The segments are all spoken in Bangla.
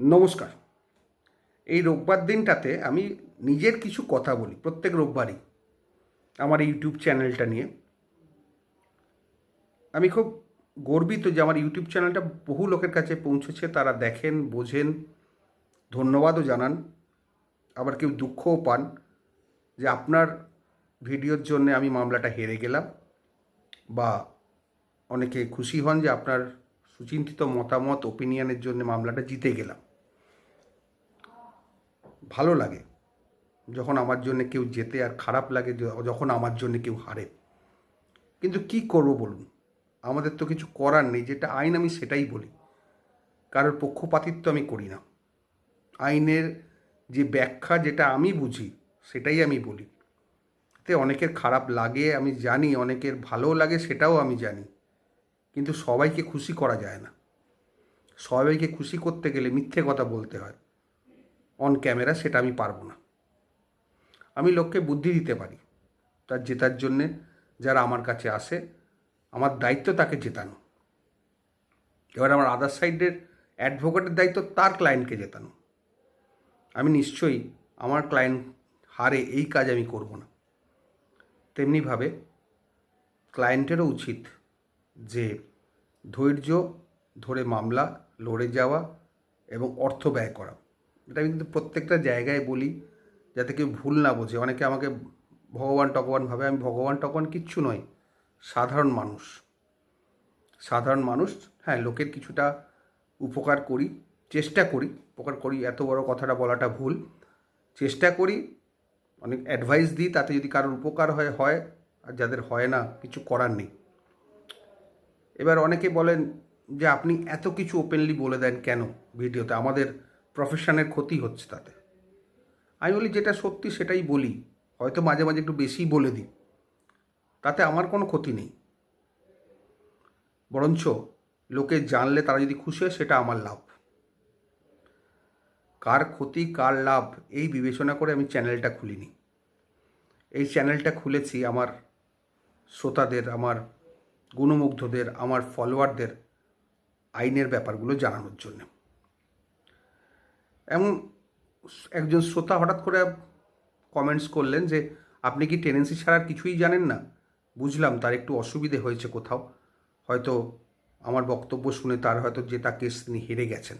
নমস্কার। এই রোববার দিনটাতে আমি নিজের কিছু কথা বলি, প্রত্যেক রোববারই আমার ইউটিউব চ্যানেলটা নিয়ে। আমি খুব গর্বিত যে আমার ইউটিউব চ্যানেলটা বহু লোকের কাছে পৌঁছেছে, তারা দেখেন, বোঝেন, ধন্যবাদও জানান। আবার কেউ দুঃখও পান যে আপনার ভিডিওর জন্য আমি মামলাটা হেরে গেলাম বা অনেকে খুশি হন যে আপনার সুচিন্তিত মতামত ওপিনিয়নের জন্য মামলাটা জিতে গেলাম। ভালো লাগে। যখন আমার জন্য কেউ যেতে আর খারাপ লাগে যখন আমার জন্য কেউ হারে। কিন্তু কি করব বলুন? আমাদের তো কিছু করার নেই, যেটা আইন আমি সেটাই বলি। কারোর পক্ষপাতিত্ব আমি করি না। আইনের যে ব্যাখ্যা যেটা আমি বুঝি, সেটাই আমি বলি। তে অনেকের খারাপ লাগে, আমি জানি, অনেকের ভালোও লাগে, সেটাও আমি জানি। কিন্তু সবাইকে খুশি করা যায় না। সবাইকে খুশি করতে গেলে মিথ্যে কথা বলতে হয়। অন ক্যামেরা সেটা আমি পারব না। আমি লোককে বুদ্ধি দিতে পারি, তার জেতার জন্যে যারা আমার কাছে আসে, আমার দায়িত্ব তাকে জেতানো। এবার আমার আদার সাইডের অ্যাডভোকেটের দায়িত্ব তার ক্লায়েন্টকে জেতানো। আমি নিশ্চয়ই আমার ক্লায়েন্ট হারে এই কাজ আমি করব না। তেমনিভাবে ক্লায়েন্টেরও উচিত যে ধৈর্য ধরে মামলা, লড়ে যাওয়া এবং অর্থ ব্যয় করা। এটা আমি কিন্তু প্রত্যেকটা জায়গায় বলি যাতে কেউ ভুল না বোঝে। অনেকে আমাকে ভগবান টগবান ভাবে। আমি ভগবান টগবান কিচ্ছু নয় সাধারণ মানুষ। সাধারণ মানুষ হ্যাঁ লোকের কিছুটা উপকার করি, চেষ্টা করি। উপকার করি, এত বড় কথাটা বলাটা ভুল। চেষ্টা করি, অনেক অ্যাডভাইস দিই, তাতে যদি কারোর উপকার হয় হয়, আর যাদের হয় না, কিছু করার নেই। এবার অনেকে বলেন যে আপনি এত কিছু ওপেনলি বলে দেন কেন ভিডিওতে? আমাদের প্রফেশনের ক্ষতি হচ্ছে তাতে। আমি বলি, যেটা সত্যি সেটাই বলি। হয়তো মাঝে মাঝে একটু বেশি বলে দিই। তাতে আমার কোনো ক্ষতি নেই। বরঞ্চ লোকে জানলে তারা যদি খুশি হয়, সেটা আমার লাভ। কার ক্ষতি, কার লাভ, এই বিবেচনা করে আমি চ্যানেলটা খুলিনি। এই চ্যানেলটা খুলেছি আমার শ্রোতাদের, আমার গুণমুগ্ধদের, আমার ফলোয়ারদের আইনের ব্যাপারগুলো জানানোর জন্য। এমন একজন শ্রোতা হঠাৎ করে কমেন্টস করলেন যে, আপনি কি টেনেন্সি ছাড়ার কিছুই জানেন না? বুঝলাম, তার একটু অসুবিধে হয়েছে কোথাও। হয়তো আমার বক্তব্য শুনে তার হয়তো যে তা কেস তিনি হেরে গেছেন।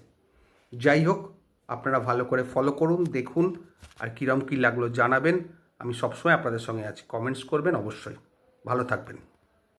যাই হোক, আপনারা ভালো করে ফলো করুন, দেখুন, আর কীরম কী লাগল জানাবেন। আমি সবসময় আপনাদের সঙ্গে আছি। কমেন্টস করবেন অবশ্যই। ভালো থাকবেন।